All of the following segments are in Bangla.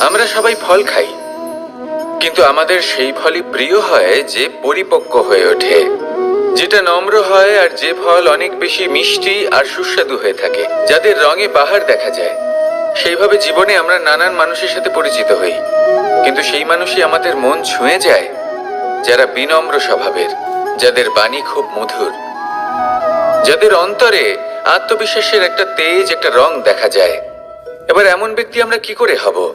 আমরা সবাই ফল খাই। কিন্তু আমাদের সেই ফলই প্রিয় হয় যে পরিপক্ক হয়ে ওঠে। যেটা নম্র হয় আর যে ফল অনেক বেশি মিষ্টি আর সুস্বাদু হয়ে থাকে, যাদের রঙে বাহার দেখা যায়। সেইভাবে জীবনে আমরা নানান মানুষের সাথে পরিচিত হই। কিন্তু সেই মানুষই আমাদের মন ছুঁয়ে যায়, যারা বিনম্র স্বভাবের, যাদের বাণী খুব মধুর। যাদের অন্তরে আত্মবিশ্বাসের একটা তেজ, একটা রং দেখা যায়। এবার এমন ব্যক্তি আমরা কি করে হব?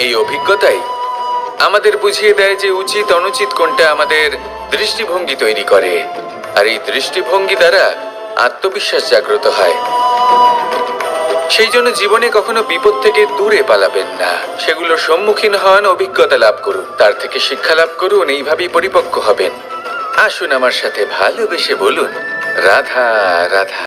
এই অভিজ্ঞতাই আমাদের বুঝিয়ে দেয় যে উচিত অনুচিত কোনটা আমাদের দৃষ্টিভঙ্গি তৈরি করে। আর এই দৃষ্টিভঙ্গি দ্বারা আত্মবিশ্বাস জাগ্রত হয়। সেই জন্য জীবনে কখনো বিপদ থেকে দূরে পালাবেন না। সেগুলোর সম্মুখীন হন, অভিজ্ঞতা লাভ করুন, তার থেকে শিক্ষা লাভ করুন, এইভাবেই পরিপক্ক হবেন। আসুন আমার সাথে ভালোবেসে বলুন, রাধা রাধা।